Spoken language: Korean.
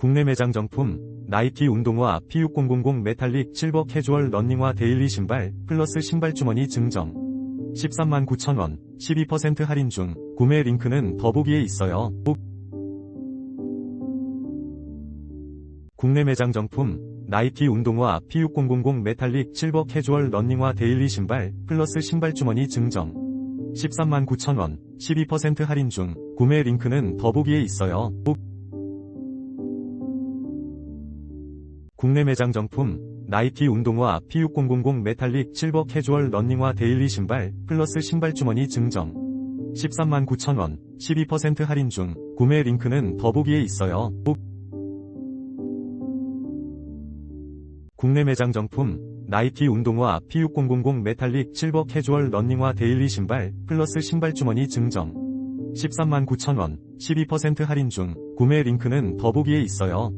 국내 매장 정품 나이키 운동화 P6000 메탈릭 실버 캐주얼 러닝화 데일리 신발 플러스 신발 주머니 증정 13만 9천원 12% 할인 중 구매 링크는 더보기에 있어요. 국내 매장 정품 나이키 운동화 P6000 메탈릭 실버 캐주얼 러닝화 데일리 신발 플러스 신발 주머니 증정 13만 9천원 12% 할인 중 구매 링크는 더보기에 있어요. 국내 매장 정품 나이키 운동화 P6000 메탈릭 실버 캐주얼 러닝화 데일리 신발 플러스 신발 주머니 증정 13만 9천원 12% 할인 중 구매 링크는 더보기에 있어요. 국내 매장 정품 나이키 운동화 P6000 메탈릭 실버 캐주얼 러닝화 데일리 신발 플러스 신발 주머니 증정 13만 9천원 12% 할인 중 구매 링크는 더보기에 있어요.